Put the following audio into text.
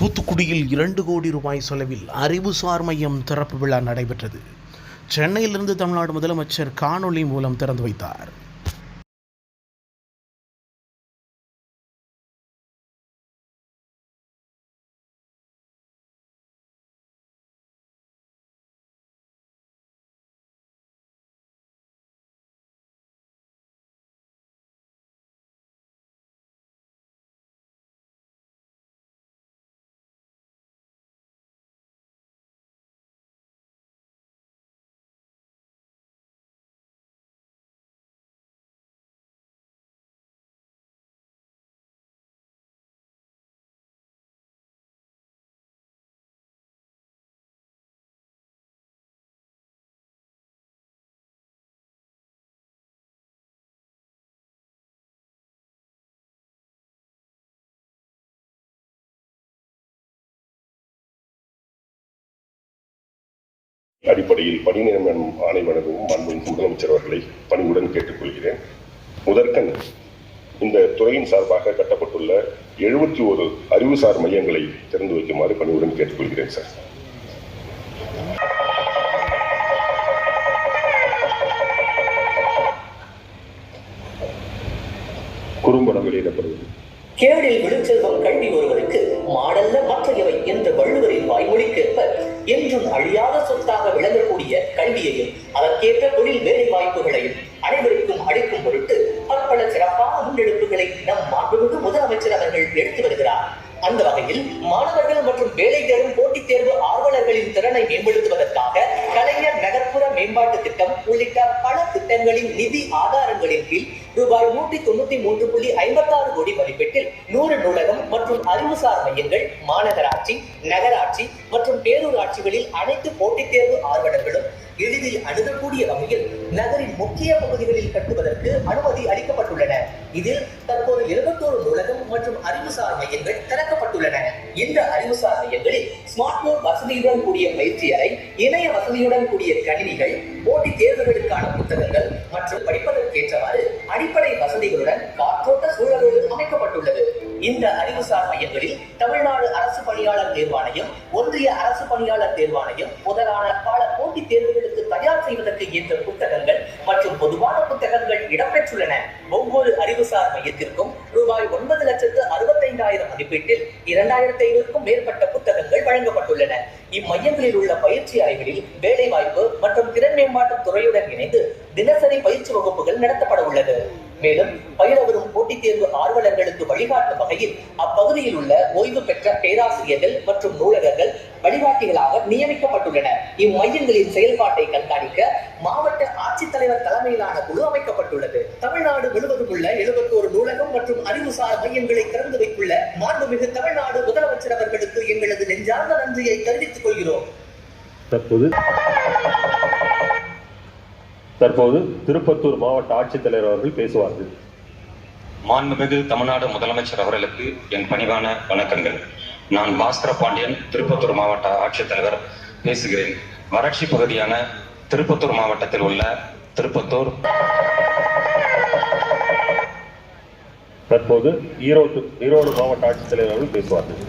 தூத்துக்குடியில் இரண்டு கோடி ரூபாய் செலவில் அறிவுசார் மையம் திறப்பு விழா நடைபெற்றது. சென்னையிலிருந்து தமிழ்நாடு முதலமைச்சர் காணொளி மூலம் திறந்து வைத்தார். அடிப்படையில் பணி நியமனம் ஆணை வழங்கவும் மாண்புமிகு முதலமைச்சர் அவர்களை பணிவுடன் கேட்டுக்கொள்கிறேன். முதற்கண் இந்த துறையின் சார்பாக கட்டப்பட்டுள்ள எழுபத்தி ஒரு அறிவுசார் மையங்களை திறந்து வைக்குமாறு பணிவுடன் கேட்டுக்கொள்கிறேன் சார். குறும்படம் வெளியிடப்படுவது கேடில் விழுச்செல்வம் கல்வி ஒருவருக்கு மாடல்ல மற்றையவை என்ற வள்ளுவரின் வாய்மொழிக்கேற்ப அழியாத சொத்தாக விளங்கக்கூடிய கல்வியையும் அதற்கேற்ற தொழில் வேலை வாய்ப்புகளையும் அனைவருக்கும் அளிக்கும் பொருட்டு பற்பல சிறப்பான முன்னெடுப்புகளை நம் மாண்புமிகு முதலமைச்சர் அவர்கள் எடுத்து வருகிறார். அந்த வகையில் மாணவர்கள் மற்றும் வேலை தேடும் போட்டித் தேர்வு ஆர்வலர்களின் திறனை மேம்படுத்துவதற்கு மேம்பாட்டு திட்டம் உள்ளிட்ட பல திட்டங்களின் நிதி ஆதாரங்களின் கீழ் ரூபாய் நூற்றி தொண்ணூத்தி மூன்று புள்ளி ஐம்பத்தாறு கோடி மதிப்பீட்டில் நூறு நூலகம் மற்றும் அறிவுசார் மையங்கள் மாநகராட்சி நகராட்சி மற்றும் பேரூராட்சிகளில் அனைத்து போட்டித் தேர்வு ஆர்வலர்களும் எளிதில் அணுகக்கூடிய வகையில் நகரின் முக்கிய பகுதிகளில் கட்டுவதற்கு அனுமதி அளிக்கப்பட்டுள்ளன. இதில் தற்போது இருபத்தோரு நூலகம் மற்றும் அறிவுசார் மையங்கள் திறக்கப்பட்டுள்ளன. இந்த அறிவுசார் மையங்களில் ஸ்மார்ட் போர்ட் வசதியுடன் கூடிய பயிற்சி அறை இணைய வசதியுடன் கூடிய கணினிகள் போட்டித் தேர்வுகளுக்கான புத்தகங்கள் மற்றும் படிப்பதற்கேற்றவாறு அடிப்படை வசதிகளுடன் காற்றோட்ட சூழலோடு அமைக்கப்பட்டுள்ளது. இந்த அறிவுசார் மையங்களில் தமிழ்நாடு அரசு பணியாளர் தேர்வாணையம் ஒன்றிய அரசு பணியாளர் தேர்வாணையம் முதலான பல போட்டித் தேர்வுகளுக்கு தயார் செய்வதற்கு ஏற்ற புத்தகங்கள் மற்றும் பொதுவான புத்தகங்கள் இடம்பெற்றுள்ளன. ஒவ்வொரு அறிவுசார் மையத்திற்கும் ரூபாய் ஒன்பது லட்சத்து அறுபத்தைந்தாயிரம் மதிப்பீட்டில் இரண்டாயிரத்தி ஐநூறுக்கும் மேற்பட்ட புத்தகங்கள் வழங்கப்பட்டுள்ளன. இம்மையங்களில் உள்ள பயிற்சி அறைகளில் வேலை வாய்ப்பு மற்றும் திறன் மேம்பாட்டு துறையுடன் இணைந்து தினசரி பயிற்சி வகுப்புகள் நடத்தப்பட உள்ளது. மேலும் பயில வரும் போட்டித் தேர்வு ஆர்வலர்களுக்கு வழிகாட்டும் வகையில் அப்பகுதியில் உள்ள ஓய்வு பெற்ற பேராசிரியர்கள் மற்றும் நூலகர்கள் வழிகாட்டிகளாக நியமிக்கப்பட்டுள்ளனர் இம்மையங்களின் செயல்பாட்டை கண்காணிக்க மாவட்ட ஆட்சித்தலைவர் தலைமையிலான குழு அமைக்கப்பட்டுள்ளது. தமிழ்நாடு முழுவதும் உள்ள எழுபத்தோரு நூலகம் மற்றும் அறிவுசார் மையங்களை திறந்து வைத்துள்ள மாண்புமிகு தமிழ்நாடு முதலமைச்சர் அவர்களுக்கு எங்களது நெஞ்சார்ந்த நன்றியை தெரிவித்துக் கொள்கிறோம். தற்போது தற்போது திருப்பத்தூர் மாவட்ட ஆட்சித்தலைவர் அவர்கள் பேசுவார்கள். மாண்புமிகு தமிழ்நாடு முதலமைச்சர் அவர்களுக்கு என் பணிவான வணக்கங்கள். நான் பாஸ்கர பாண்டியன் திருப்பத்தூர் மாவட்ட ஆட்சித்தலைவர் பேசுகிறேன். வறட்சி பகுதியான திருப்பத்தூர் மாவட்டத்தில் உள்ள திருப்பத்தூர் தற்போது ஈரோடு ஈரோடு மாவட்ட ஆட்சித்தலைவர் அவர்கள் பேசுவார்கள்.